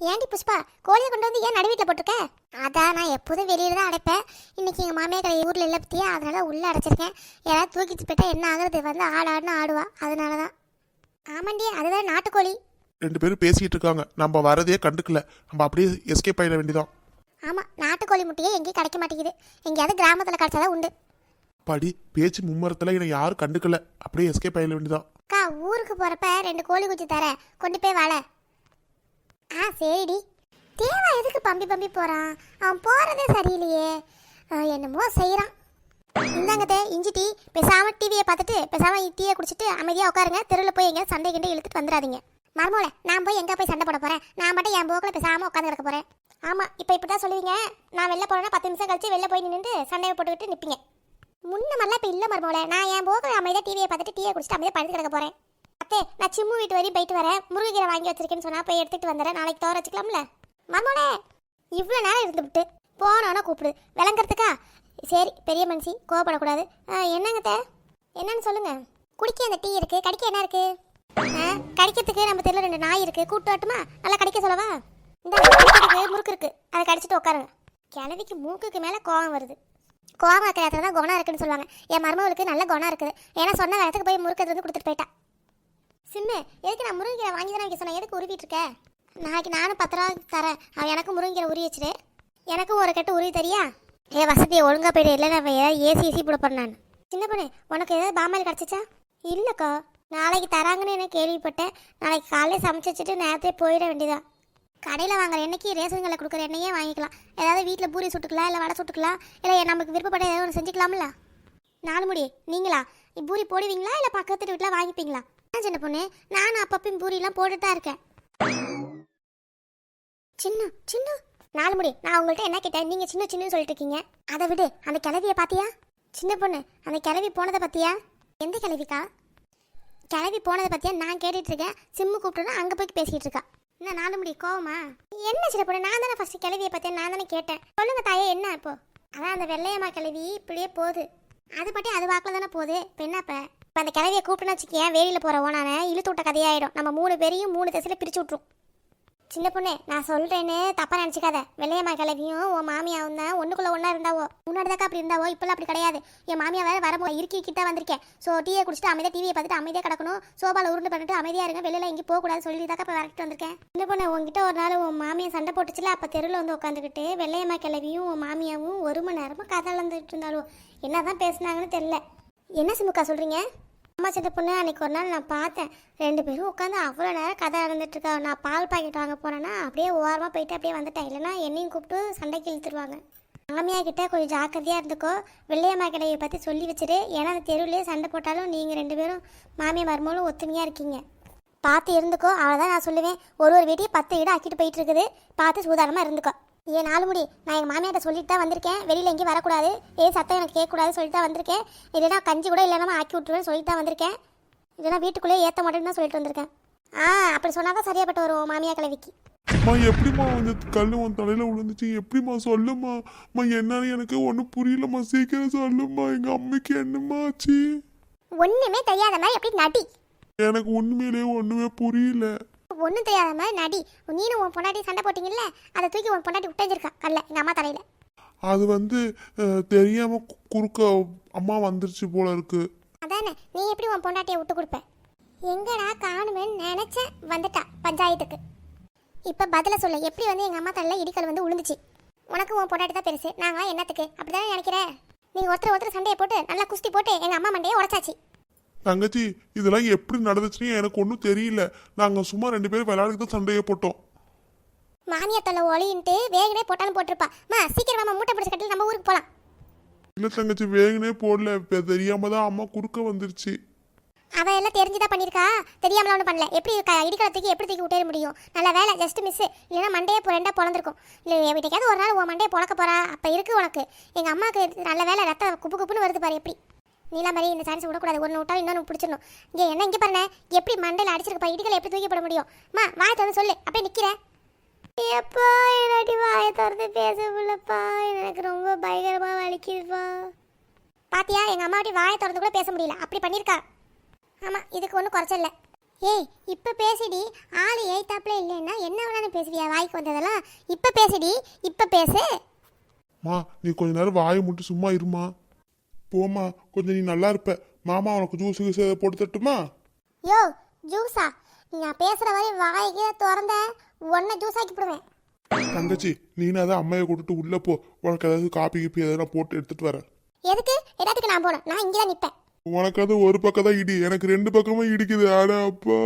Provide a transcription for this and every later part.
ஏன்டி புஷ்பா கோழியை கொண்டு வந்து ஏன் நடு வீட்டில் போட்டிருக்க? அதான் நான் எப்போதும் வெளியில தான் அடைப்பேன். இன்னைக்கு எங்கள் மாமியார் கடை ஊரில் இல்லை பற்றியா அதனால உள்ளே அடைச்சிருக்கேன். யாராவது தூக்கிட்டு போயிட்டா என்ன ஆகுறது? வந்து ஆடு ஆடுன்னு ஆடுவா. அதனால தான் ஆமாண்டி அதுதான் நாட்டுக்கோழி. ரெண்டு பேரும் பேசிட்டு இருக்காங்க. நம்ம வரதே கண்டுக்கல. நம்ம அப்படியே எஸ்கேப் ஆயிட வேண்டியதான் ஆமாம் நாட்டுக்கோழி முட்டையே எங்கேயும் கிடைக்க மாட்டேங்குது. எங்கேயாவது கிராமத்தில் கிடைச்சாதான் உண்டு. படி பேச்சு மும்மரத்தில் என்னை யாரும் கண்டுக்கல. அப்படியே எஸ்கேப் ஆயிட வேண்டியதான் அக்கா ஊருக்கு போகிறப்ப ரெண்டு கோழி குஞ்சு தரேன். கொண்டு போய் வாழ. ஆ சரிடி. தேவா எதுக்கு பம்பி பம்பி போகிறான் அவன் போகிறதே சரியில்லையே. என்னமோ செய்கிறான் இந்தாங்கத்தே இஞ்சி டீ. பேசாமல் டிவியை பார்த்துட்டு பேசாமல் டீயை குடிச்சிட்டு அமைதியாக உட்காருங்க. தெருவில் போய் எங்கேயாவது சண்டை கிண்டை இழுத்துட்டு வந்துடாதீங்க மர்மோல நான் போய் எங்கே போய் சண்டை போட போகிறேன் நான் மட்டும் என் போக்கில் பேசாமல் உட்காந்து கிடக்க போகிறேன் ஆமாம் இப்போ இப்படி தான் சொல்லுவீங்க. நான் வெளில போகிறேன்னா பத்து நிமிஷம் கழிச்சு வெளில போய் நின்று சண்டையை போட்டுக்கிட்டு நிற்பீங்க முன்ன மாதிரிலாம் இப்போ இல்லை மர்மோல நான் என் போக்கில் அமைதியாக டிவியை பார்த்துட்டு டீயை குடிச்சிட்டு அமைதியாக படுத்து கிடக்க போகிறேன் அத்தே நான் சிம்மு வீட்டு வரையும் போயிட்டு வரேன். முருங்கைக்கீரை வாங்கி வச்சிருக்கேன்னு சொன்னா போய் எடுத்துட்டு வந்துடுறேன். நாளைக்கு தோற வச்சுக்கலாம்ல? மாமோனே இவ்வளோ நேரம் இருந்துவிட்டு போனோன்னா கூப்பிடு. விளங்குறதுக்கா? சரி பெரிய மனுஷி கோவப்படக்கூடாது. ஆ, என்னங்க தே என்னன்னு சொல்லுங்க. குடிக்க அந்த டீ இருக்கு. கடிக்க என்ன இருக்கு? கடிக்கிறதுக்கு நம்ம தெருல ரெண்டு நாய் இருக்கு. கூட்டு வரட்டுமா? நல்லா கடிக்க சொல்லவா? இந்த கடிக்கிறதுக்கு முறுக்கு இருக்கு அதை கடிச்சிட்டு உட்காருங்க கிழவிக்கு மூக்குக்கு மேலே கோவம் வருது. கோவம் இருக்கிற இடத்துல தான் குணம் இருக்குன்னு சொல்லுவாங்க. என் மருமகளுக்கு நல்ல குணம் இருக்குது. ஏன்னா சொன்ன இடத்துக்கு போய் முறுக்கிறது வந்து கொடுத்துட்டு போயிட்டா. சிம்மு எதுக்கு நான் முருங்கைக்கீரை வாங்கி தான் வைக்க சொன்னேன்? எதுக்கு உருவிட்டு இருக்க நாளைக்கு நானும் பத்து ரூபா தரேன். அவன் எனக்கும் முருங்கைக்கீரை உரிய வச்சுரு. எனக்கும் ஒரு கட்டு உருவி தரியா? ஏ வசதி ஒழுங்கா போயிடு. இல்லை நான் ஏதாவது ஏசி ஏசி போட நான். சின்ன பொண்ணு உனக்கு ஏதாவது பாமாயில் கிடச்சிச்சா? இல்லைக்கா. நாளைக்கு தராங்கன்னு எனக்கு கேள்விப்பட்டேன். நாளைக்கு காலையில் சமைச்சு வச்சுட்டு நேரத்தே போயிட வேண்டியதா. கடையில் வாங்குற எண்ணெய்க்கு ரேஷன் கடையில் கொடுக்குற எண்ணெயே வாங்கிக்கலாம். ஏதாவது வீட்டில் பூரி சுட்டுக்கலாம் இல்லை வடை சுட்டுக்கலாம் இல்லை நமக்கு விருப்பப்பட்ட ஏதாவது ஒன்று செஞ்சுக்கலாம்ல? நாலு முடி. நீங்களா? பூரி போடுவீங்களா இல்லை பக்கத்து வீட்டில் வாங்கிப்பீங்களா? சின்ன பொண்ணு. நானும் அப்பப்பையும் பூரிலாம் போட்டுட்டு தான் இருக்கேன். சின்ன சின்ன. நாலு முடி. நான் உங்கள்கிட்ட என்ன கேட்டேன்? நீங்கள் சின்ன சின்னன்னு சொல்லிட்டு இருக்கீங்க. அதை விடு. அந்த கிளவியை பார்த்தியா? சின்ன பொண்ணு அந்த கிளவி போனதை பார்த்தியா? எந்த கிளவிக்கா கிளவி போனதை பற்றியா நான் கேட்டுட்டு இருக்கேன். சிம்மு கூப்பிட்டோன்னா அங்கே போய் பேசிகிட்டு இருக்கா. என்ன நாலு முடி கோவமா? என்ன சின்ன பொண்ணு? நான் தானே ஃபர்ஸ்ட் கிளவியை பற்றி நான் தானே கேட்டேன். சொல்லுங்க தாயே என்ன இப்போ? அதான் அந்த வெள்ளையம்மா கிளவி இப்படியே போகுது. அது பட்டி அது வாக்கில் தானே போகுது. இப்போ என்னப்ப இப்போ அந்த கிளவியை கூப்பிட்டுன்னு வச்சுக்கேன் வேலியில் போகிற ஓனான இழுத்து விட்ட கதையாயிடும். நம்ம மூணு பேரையும் மூணு திசையில் பிரிச்சு விட்ரும் சின்ன பொண்ணு நான் சொல்கிறேன்னு தப்பாக நினச்சிக்காத. வெள்ளையம்மா கிளவியும் உன் மாமியாவும் தான் ஒன்றுக்குள்ளே ஒன்றா இருந்தாவோ? முன்னாடி தாக்கா அப்படி இருந்தாவோ? இப்போல்லாம் அப்படி கிடையாது. என் மாமியா வேறு வரப்போ இறுக்கி கிட்ட வந்திருக்கேன். ஸோ டீயை குடிச்சிட்டு அமைதியாக டிவியை பார்த்துட்டு அமைதியாக கிடக்கணும். சோபாவில் உருண்டு பண்ணிட்டு அமைதியாக இருங்க. வெளியில் எங்கேயும் போகக்கூடாது சொல்லி தாக்கா இப்போ வரக்கிட்டு வந்திருக்கேன். சின்ன பொண்ணு உங்ககிட்ட ஒரு நாள் உன் மாமியை சண்டை போட்டுச்சுல அப்போ தெருவில் வந்து உட்காந்துக்கிட்டு வெள்ளையம்மா கிளவியும் உன் மாமியாவும் ஒரு மணி நேரமாக கதை வந்துட்டு இருந்தாலும் என்னதான் பேசுனாங்கன்னு தெரில என்ன சிமுக்கா சொல்கிறீங்க அம்மா சின்ன பொண்ணு அன்னைக்கு ஒரு நாள் நான் பார்த்தேன். ரெண்டு பேரும் உட்காந்து அவ்வளோ நேரம் கதை நடந்துட்டு இருக்கா. நான் பால் பாக்கெட் வாங்க போனேன்னா அப்படியே ஓரமாக போயிட்டு அப்படியே வந்துட்டேன். இல்லைன்னா என்னையும் கூப்பிட்டு சண்டைக்கு இழுத்துருவாங்க மாமியா கிட்ட கொஞ்சம் ஜாக்கிரதையாக இருந்துக்கோ. வெள்ளையம்மா கடையை பற்றி சொல்லி வச்சுட்டு ஏன்னா அந்த தெருவுலேயே சண்டை போட்டாலும் நீங்கள் ரெண்டு பேரும் மாமியா மருமகளும் ஒத்துமையாக இருக்கீங்க. பார்த்து இருந்துக்கோ. அவ்வளோதான் நான் சொல்லுவேன். ஒரு ஒரு வீட்டையும் பத்து வீடு ஆக்கிட்டு போயிட்டு இருக்குது. பார்த்து சூதானமாக இருந்துக்கோ. ஏன் நாலு முடி. நான் எங்கள் மாமியார்ட்ட சொல்லிட்டு தான் வந்திருக்கேன். வெளியில் எங்கேயும் வரக்கூடாது. ஏ சத்தம் எனக்கு கேட்கக்கூடாது சொல்லிட்டு தான் வந்திருக்கேன். இல்லைன்னா கஞ்சி கூட இல்லைன்னா ஆக்கி விட்டுருவேன் சொல்லிட்டு தான் வந்திருக்கேன். இல்லைன்னா வீட்டுக்குள்ளேயே ஏற்ற மாட்டேன்னு தான் சொல்லிட்டு வந்திருக்கேன். ஆ அப்படி சொன்னால் தான் சரியாப்பட்டு வரும் மாமியா கிழவிக்கு. அம்மா எப்படிம்மா இந்த கல் உன் தலையில விழுந்துச்சு? எப்படிம்மா? சொல்லுமா அம்மா என்னன்னு எனக்கு ஒன்றும் புரியலம்மா. சீக்கிரம் சொல்லுமா எங்க அம்மைக்கு என்னம்மா ஆச்சு? ஒன்றுமே தெரியாத மாதிரி எப்படி நடி. எனக்கு உண்மையிலேயே ஒண்ணுமே புரியல. ஒன்றும் தெரியாத மாதிரி நடி. நீனும் உன் பொண்டாட்டி சண்டை போட்டிங்கல்ல அதை தூக்கி உன் பொண்டாட்டி விட்டஞ்சிருக்கா கல்ல எங்கள் அம்மா தலையில். அது வந்து தெரியாம குறுக்க அம்மா வந்துருச்சு போல இருக்கு. அதானே நீ எப்படி உன் பொண்டாட்டியை விட்டு கொடுப்ப? எங்கடா காணுமேன்னு நினைச்சேன் வந்துட்டா பஞ்சாயத்துக்கு. இப்போ பதில சொல்லு எப்படி வந்து எங்கள் அம்மா தலையில் இடிக்கல் வந்து விழுந்துச்சு உனக்கு உன் பொண்டாட்டி தான் பெருசு நாங்கள் என்னத்துக்கு? அப்படிதானே நினைக்கிறேன் நீங்கள் ஒருத்தர் ஒருத்தர் சண்டையை போட்டு நல்லா குஸ்தி போட்டு எங்கள் அம்மா மண்டையை உடச்சாச்சு. தங்கச்சி இதெல்லாம் எப்படி நடந்துச்சுன்னு எனக்கு ஒன்றும் தெரியல. நாங்கள் சும்மா ரெண்டு பேரும் விளையாடுக்கு தான் சண்டையை போட்டோம். மாமியார் தொல்லை ஒளின்ட்டு வேகனே போட்டாலும் போட்டிருப்பா. மா சீக்கிரமா மூட்டை பிடிச்ச கட்டில் நம்ம ஊருக்கு போகலாம் இல்லை தங்கச்சி வேகனே போடல. தெரியாம தான் அம்மா குறுக்க வந்துருச்சு. அவ எல்லாம் தெரிஞ்சுதான் பண்ணியிருக்கா தெரியாமலாம் ஒன்றும் பண்ணல. எப்படி க இடிக்கல தூக்கி எப்படி தூக்கி விட்டே முடியும்? நல்ல வேலை ஜஸ்ட் மிஸ் இல்லைன்னா மண்டையே ரெண்டாக பிறந்திருக்கும் இல்லை வீட்டுக்காவது ஒரு நாள் உன் மண்டையை பொழக்க போறா. அப்போ இருக்கு உனக்கு. எங்கள் அம்மாவுக்கு நல்ல வேலை ரத்தம் குப்பு குப்புன்னு வருது பாரு எப்படி? நீலா மாதிரி இந்த சான்ஸ் விடக்கூடாது. ஒன்று விட்டா இன்னொன்று பிடிச்சிடணும். இங்கே என்ன இங்கே பாருங்க எப்படி மண்டையில் அடிச்சிருக்கப்பா இடிக்கலை எப்படி தூக்கி போட முடியும்? மா வாயை திறந்து சொல்லு. அப்படியே நிற்கிறேன் எப்பா என்னாடி வாயை திறந்து பேச முடியலப்பா எனக்கு ரொம்ப பயங்கரமாக வலிக்குதுப்பா. பாத்தியா எங்கள் அம்மாட்டி வாயை திறந்து கூட பேச முடியல. அப்படி பண்ணியிருக்கா. ஆமாம் இதுக்கு ஒன்றும் குறைச்சல ஏய் இப்போ பேசுடி. ஆள் ஏய்த்தாப்புல இல்லைன்னா என்ன வேணாலும் பேசுவியா? வாய்க்கு வந்ததெல்லாம் இப்போ பேசுடி. இப்போ பேசு. மா நீ கொஞ்ச நேரம் வாயை மட்டும் சும்மா இருமா. போம்மா கொஞ்சம் நீ நல்லா இருப்ப. மாமா உனக்கு ஜூஸ் கீஸ் போட்டு தட்டுமா? யோ ஜூஸா நான் பேசுகிற வரை வாய்க்கே திறந்த உன்னை ஜூஸ் ஆக்கி போடுவேன் தங்கச்சி நீனா தான் அம்மையை கூட்டிட்டு உள்ள போ. உனக்கு ஏதாவது காப்பி கீப்பி எதனா போட்டு எடுத்துட்டு வரேன். எதுக்கு? எல்லாத்துக்கு நான் போகணும். நான் இங்கே தான் நிற்பேன் உனக்கு அது ஒரு பக்கம் தான் இடி. எனக்கு ரெண்டு பக்கமும் இடிக்குது. அட அப்பா.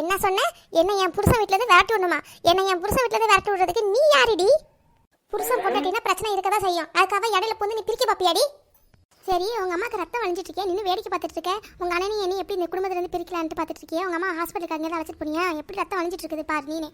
என்ன சொன்ன? என்ன என் புருஷன் வீட்ல இருந்து விரட்டி விடணுமா? என்ன என் புருஷன் வீட்ல இருந்து விரட்டி விடுறதுக்கு நீ யாருடி புருஷன் பொண்டாட்டினா பிரச்சனை இருக்கதான் செய்யும். அதுக்காக இடையில வந்து நீ பிரிக்க பாப்பியாடி? சரி உங்க அம்மாக்கு ரத்தம் வழிஞ்சிட்டு இருக்கேன் நின்று வேடிக்கை பார்த்துட்டு இருக்கேன் உங்க அண்ணனையும் என்ன எப்படி இந்த குடும்பத்துல இருந்து பிரிக்கலான்ட்டு பார்த்துட்டு இருக்கேன் உங்க அம்மா ஹாஸ்பிட்டலுக்கு அங்கே தான் வச்சுட்டு போனியா எப்படி ரத்தம் வழிஞ்சிட்டு இருக்குது பாரு நீனே.